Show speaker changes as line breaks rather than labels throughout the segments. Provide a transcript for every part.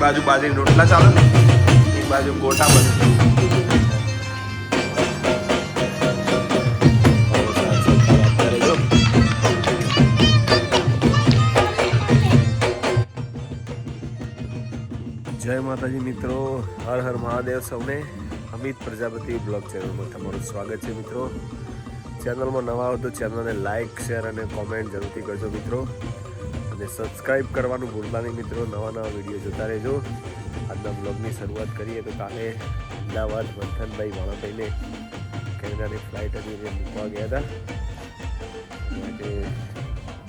બાજુ બાજરી રોટલા ચાલે ને, એક બાજુ ગોટા બને. જય માતાજી મિત્રો, હર હર મહાદેવ સૌને. અમિત પ્રજાપતિ બ્લોગ ચેનલમાં તમારું સ્વાગત છે મિત્રો. ચેનલમાં નવા હો તો ચેનલને લાઇક શેર અને કોમેન્ટ જરૂરથી કરજો મિત્રો. અને સબસ્ક્રાઈબ કરવાનું ભૂલતા નહીં મિત્રો, નવા નવા વીડિયો જોતા રહેજો. આજના બ્લોગની શરૂઆત કરીએ તો કાલે અમદાવાદ મંથનભાઈ વાણાભાઈને કેનેડાની ફ્લાઇટ હતી એને મૂકવા ગયા હતા. માટે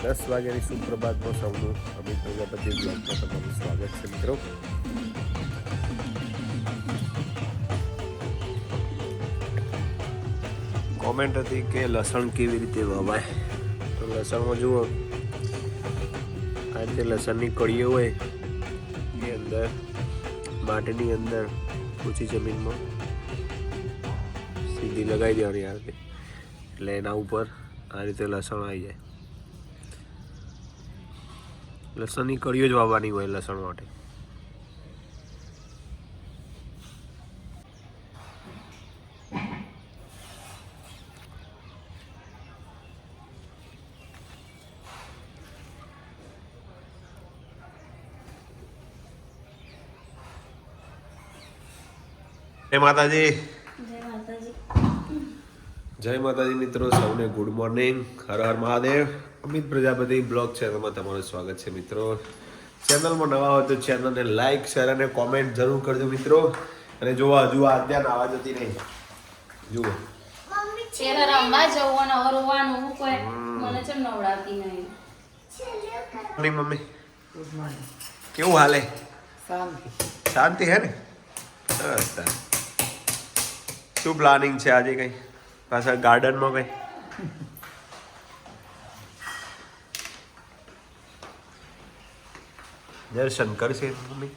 દસ વાગ્યાની સુપ્રભાતનો સૌનું અમિત પ્રજાપતિ બ્લોગમાં તમારું સ્વાગત છે મિત્રો. કોમેન્ટ હતી કે લસણ કેવી રીતે વવાય? તો લસણમાં જુઓ. આ રીતે લસણની કળીઓ હોય, એ અંદર માટીની અંદર, ઊંચી જમીનમાં સીધી લગાવી દેવાની આ રીતે. એટલે એના ઉપર આ રીતે લસણ આવી જાય. લસણની કળીઓ જ વાવવાની હોય લસણ માટે. જય માતાજી.
જય માતાજી.
મિત્રો સૌને good morning Har Har Mahadev. Amit Prajapati blog ચેનલમાં તમારું સ્વાગત છે મિત્રો. ચેનલમાં નવા હોય તો ચેનલને લાઈક શેર અને કોમેન્ટ જરૂર કરજો મિત્રો. અને જો હજુ આ ધ્યાન આવા જતી નહીં. જુઓ.
ત્યારે રમવા જવું અને રોવાનું કોઈ મને ચમ નવડાવતી નહીં.
મોર્નિંગ મમ્મી કેવું હાલે? શાંતિ હે ને? સરસ સરસ. શું પ્લાનિંગ છે આજે કઈ? પાછા ગાર્ડનમાં કઈ? દર્શન કરશે મમ્મી?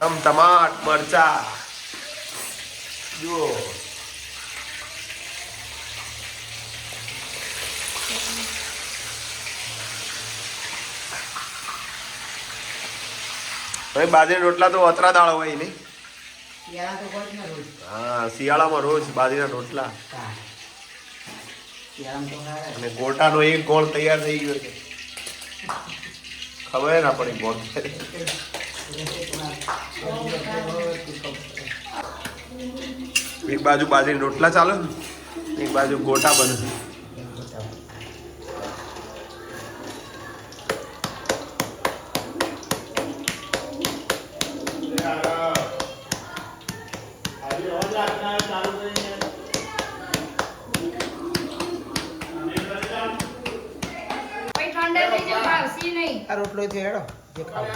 તમ ટમાટ મરચા. જુઓ. હવે બાજરી રોટલા તો અતરા દાળ હોય નહીં. હા શિયાળામાં રોજ બાજરીના રોટલા. અને ગોટાનો એક ગોળ તૈયાર થઈ ગયો છે. ખબર ના પડી ગોળ. એક બાજુ બાજરી રોટલા ચાલે ને એક બાજુ ગોટા બને
પછી ઠંડા થઈ જાય ભાવશી નહીં
આ રોટલો છે હેડો જે ખાવ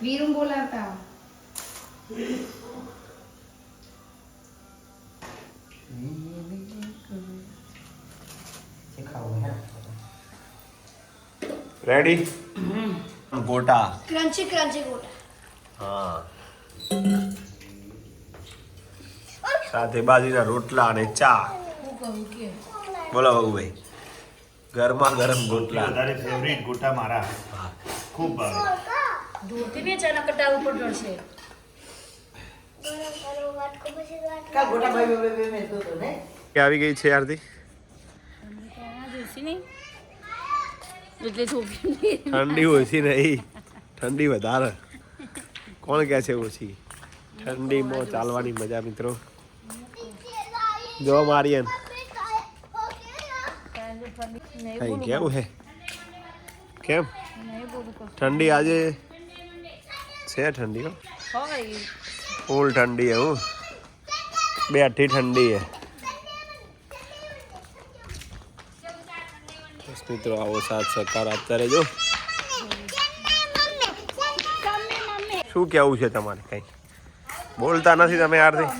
વીરું બોલાવતા
જે ખાવ હેડો
રેડી ગોટા
ક્રન્ચી ક્રન્ચી ગોટા
હા. સાથે બાજરીના રોટલા અને ચા. બોલો બાબુભાઈ. ગરમા ગરમ ગોટલા
વધારે ફેવરિટ ગોટા મારા. ખૂબ ભાવે.
ધોતી ને ચાના કટા ઉપર ચડશે
ગરમ કરો વાટકો પછી વાટકો
કા ગોટા ભાઈ બે બે મેં તો ને.
કે આવી ગઈ છે આરતી.
જોશી નહીં એટલે
ઠંડી ઓછી નહીં ઠંડી વધારે. કોણ કહે છે ઓછી ઠંડીમાં ચાલવાની મજા, મિત્રો. જો મારી કઈ કેવું હે? કેમ? ઠંડી આજે છે ઠંડી ફૂલ ઠંડી હું બેઠી ઠંડી હે. મિત્રો, આવો સાથ સહકાર આપતા રહેજો. શું કેવું છે તમારે કંઈ? બોલતા નથી તમે આરતી?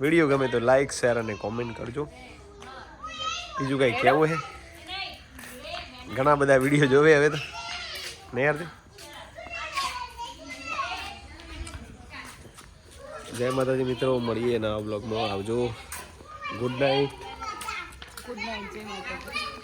વીડિયો ગમે તો લાઈક શેર અને કોમેન્ટ કરજો. બીજું કંઈ કેવું છે? ઘણા બધા વીડિયો જોવે હવે તો. નહીં આરતી? જય માતાજી મિત્રો, મળીએ નવા બ્લોગમાં આવજો. ગુડ નાઇટ
ગુડ નાઇટ જય માતાજી.